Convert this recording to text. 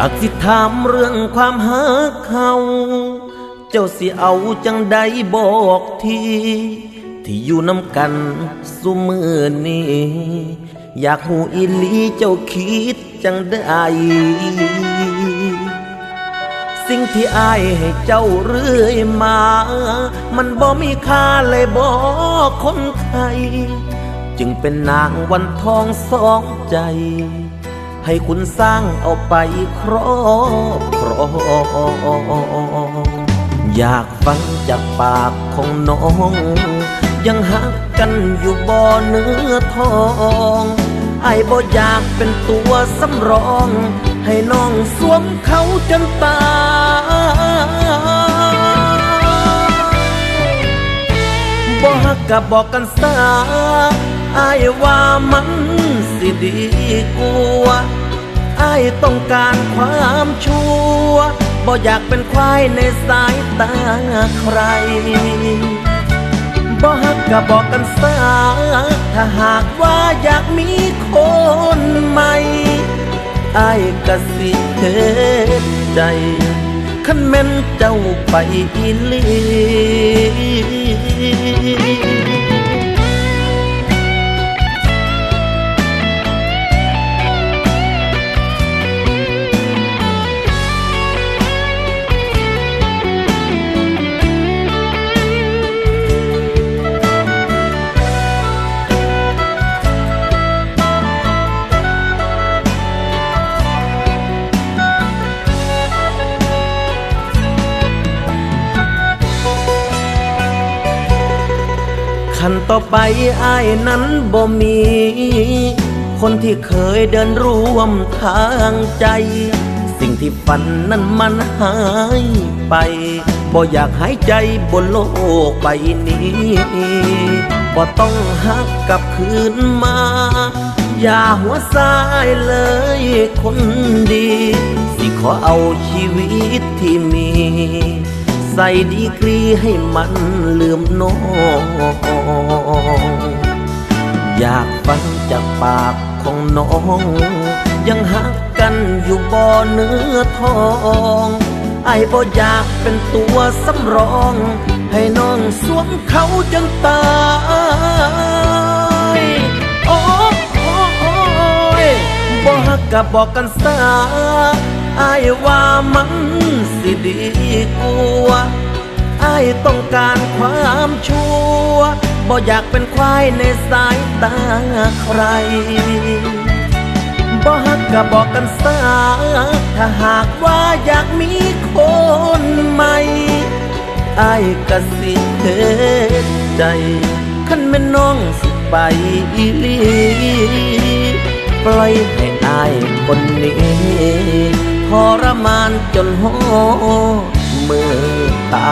อยากสิถามเรื่องความหักเขาเจ้าสิเอาจังใดบอกที ที่อยู่น้ำกันสุมือนี้อยากหูอีหลีเจ้าคิดจังได้สิ่งที่อายให้เจ้าเรื่อยมา มันบ่มีค่าเลยบอกคนไทย จึงเป็นนางวันทองสองใจ ให้คุณสร้างเอาไปครอบครองอยากฟังจากปากของน้อง ยังหักกันอยู่บ่อเนื้อทองไอ้บ่อยากเป็นตัวสำรอง ให้น้องสวมเขาจนตายบอกกับบอกกันซาอายว่ามัน ดีกว่าอายต้องการความชัวบ่อยากเป็นควายในสายตาใครบอกกับบอกกันซาถ้าหากว่าอยากมีคนใหม่อายก็สิเฮ็ดใจคันแม่นเจ้าไปอีลี ขันต่อไปอายนั้นบ่มี คนที่เคยเดินร่วมทางใจ สิ่งที่ฝันนั้นมันหายไป บ่อยากหายใจบนโลกใบนี้บ่ต้องหักกลับคืนมา อย่าหัวซายเลยคนดี สิขอเอาชีวิตที่มี ใส่ดีกรีให้มันลืมน้องอยากฟังจากปากของน้อง ยังหักกันอยู่บ่อเนื้อทองไอ้บ่อยากเป็นตัวสำรอง ให้น้องสวมเขาจนตายโอ้โอ้ยบ่ฮักกับบอกกันซาอายว่ามัน สิดีกว่าอายต้องการความชัวบ่อยากเป็นควายในสายตาใคร บ่ฮักก็บอกกันซาถ้าหากว่าอยากมีคนใหม่อายก็สิเฮ็ดใจคันแม่น้องสิไปอีลีปล่อยให้อายคนนี้ ทรมานจนหอมือตา